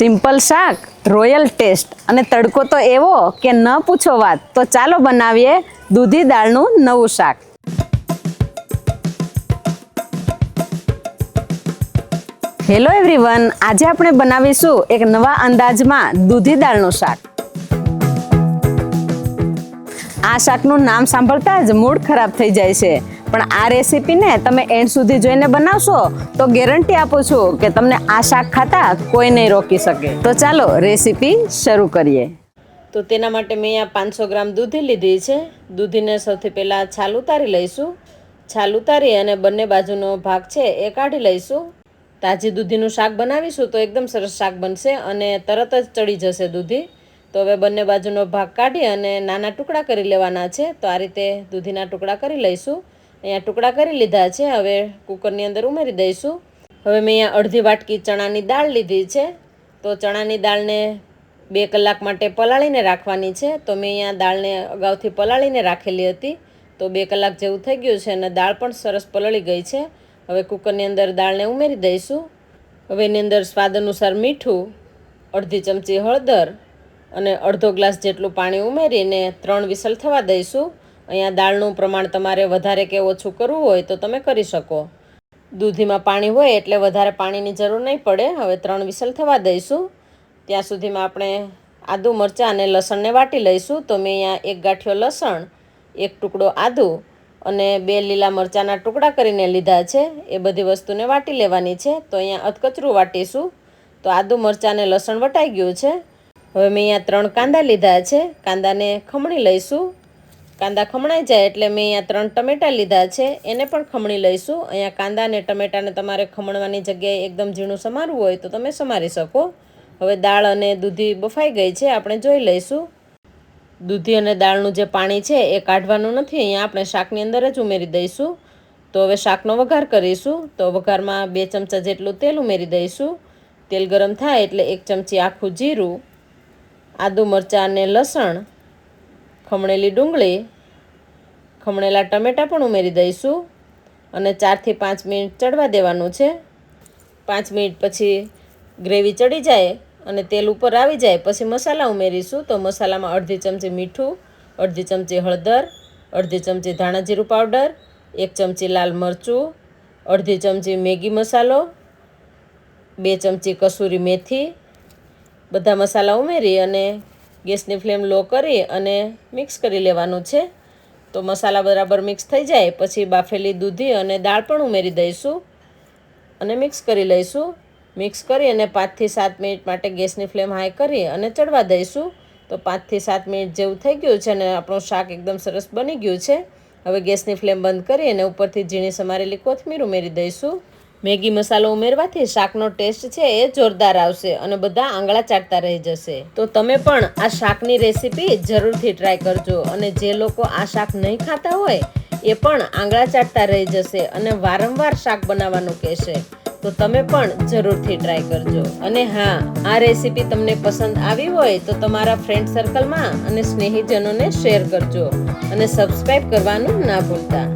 Simple શાક, royal test અને તડકો તો એવો કે ન પૂછો વાત, તો ચાલો બનાવીએ દૂધી દાળનું નવું શાક. હેલો એવરીવન આજે આપણે બનાવીશું એક નવા અંદાજમાં દૂધી દાળનું શાક. આ શાકનું નામ સાંભળતા જ મૂડ ખરાબ થઈ જાય છે. પણ આ રેસીપીને તમે એન્ડ સુધી જોઈને બનાવશો તો ગેરંટી આપું છું કે તમને આ શાક ખાતા કોઈ નહીં રોકી શકે. તો ચાલો રેસીપી શરૂ કરીએ. તો તેના માટે મેં આ પાંચસો ગ્રામ દૂધી લીધી છે. દૂધીને સૌથી પહેલાં છાલ ઉતારી લઈશું. છાલ ઉતારી અને બંને બાજુનો ભાગ છે એ કાઢી લઈશું. તાજી દૂધીનું શાક બનાવીશું તો એકદમ સરસ શાક બનશે અને તરત જ ચડી જશે દૂધી. તો હવે બંને બાજુનો ભાગ કાઢી અને નાના ટુકડા કરી લેવાના છે. તો આ રીતે દૂધીના ટુકડા કરી લઈશું. અહીંયા ટુકડા કરી લીધા છે. હવે કુકરની અંદર ઉમેરી દઈશું. હવે મેં અહીંયા અડધી વાટકી ચણાની દાળ લીધી છે. તો ચણાની દાળને બે કલાક માટે પલાળીને રાખવાની છે. તો મેં અહીંયા દાળને અગાઉથી પલાળીને રાખેલી હતી. તો બે કલાક જેવું થઈ ગયું છે અને દાળ પણ સરસ પલળી ગઈ છે. હવે કુકરની અંદર દાળને ઉમેરી દઈશું. હવે એની અંદર સ્વાદ અનુસાર મીઠું, અડધી ચમચી હળદર અને અડધો ગ્લાસ જેટલું પાણી ઉમેરીને ત્રણ વિસલ થવા દઈશું. અહીંયા દાળનું પ્રમાણ તમારે વધારે કે ઓછું કરવું હોય તો તમે કરી શકો. દૂધીમાં પાણી હોય એટલે વધારે પાણીની જરૂર નહીં પડે. હવે ત્રણ વિસલ થવા દઈશું. ત્યાં સુધીમાં આપણે આદું, મરચાં અને લસણને વાટી લઈશું. તો મેં અહીંયા એક ગાંઠિયો લસણ, એક ટુકડો આદુ અને બે લીલા મરચાંના ટુકડા કરીને લીધા છે. એ બધી વસ્તુને વાટી લેવાની છે. તો અહીંયા અધકચરું વાટીશું. તો આદું, મરચાં અને લસણ વટાઈ ગયું છે. હવે મેં અહીંયા ત્રણ કાંદા લીધા છે. કાંદાને ખમણી લઈશું. કાંદા ખમણાઈ જાય એટલે મેં અહીંયા ત્રણ ટમેટાં લીધા છે. એને પણ ખમણી લઈશું. અહીંયા કાંદા અને ટમેટાને તમારે ખમણવાની જગ્યાએ એકદમ ઝીણું સમારવું હોય તો તમે સમારી શકો. હવે દાળ અને દૂધી બફાઈ ગઈ છે, આપણે જોઈ લઈશું. દૂધી અને દાળનું જે પાણી છે એ કાઢવાનું નથી, અહીંયા આપણે શાકની અંદર જ ઉમેરી દઈશું. તો હવે શાકનો વઘાર કરીશું. તો વઘારમાં બે ચમચા જેટલું તેલ ઉમેરી દઈશું. તેલ ગરમ થાય એટલે એક ચમચી આખું જીરું, આદુ મરચાં અને લસણ ખમણેલી ડુંગળી, ખમણેલા ટમેટાં પણ ઉમેરી દઈશું અને ચારથી પાંચ મિનિટ ચડવા દેવાનું છે. પાંચ મિનિટ પછી ગ્રેવી ચડી જાય અને તેલ ઉપર આવી જાય પછી મસાલા ઉમેરીશું. તો મસાલામાં અડધી ચમચી મીઠું, અડધી ચમચી હળદર, અડધી ચમચી ધાણા જીરું પાવડર, એક ચમચી લાલ મરચું, અડધી ચમચી મેગી મસાલો, બે ચમચી કસૂરી મેથી, બધા મસાલા ઉમેરી અને ગેસની ફ્લેમ લો કરી અને મિક્સ કરી લેવાનું છે. તો મસાલા બરાબર મિક્સ થઈ જાય, પછી બાફેલી દૂધી અને દાળ પણ ઉમેરી દઈશું અને મિક્સ કરી લઈશું. મિક્સ કરી અને પાંચથી સાત મિનિટ માટે ગેસની ફ્લેમ હાઈ કરી અને ચડવા દઈશું. તો પાંચથી સાત મિનિટ જેવું થઈ ગયું છે અને આપણું શાક એકદમ સરસ બની ગયું છે. હવે ગેસની ફ્લેમ બંધ કરી અને ઉપરથી ઝીણી સમારેલી કોથમીર ઉમેરી દઈશું. મેગી મસાલો ઉમેરવાથી શાકનો ટેસ્ટ છે એ જોરદાર આવશે અને બધા આંગળા ચાટતા રહી જશે. તો તમે પણ આ શાકની રેસીપી જરૂરથી ટ્રાય કરજો અને જે લોકો આ શાક નહીં ખાતા હોય, એ પણ આંગળા ચાટતા રહી જશે અને વારંવાર શાક બનાવવાનું કહેશે. તો તમે પણ જરૂરથી ટ્રાય કરજો. અને હા, આ રેસીપી તમને પસંદ આવી હોય તો તમારા ફ્રેન્ડ સર્કલમાં અને સ્નેહીજનોને શેર કરજો અને સબસ્ક્રાઈબ કરવાનું ના ભૂલતા.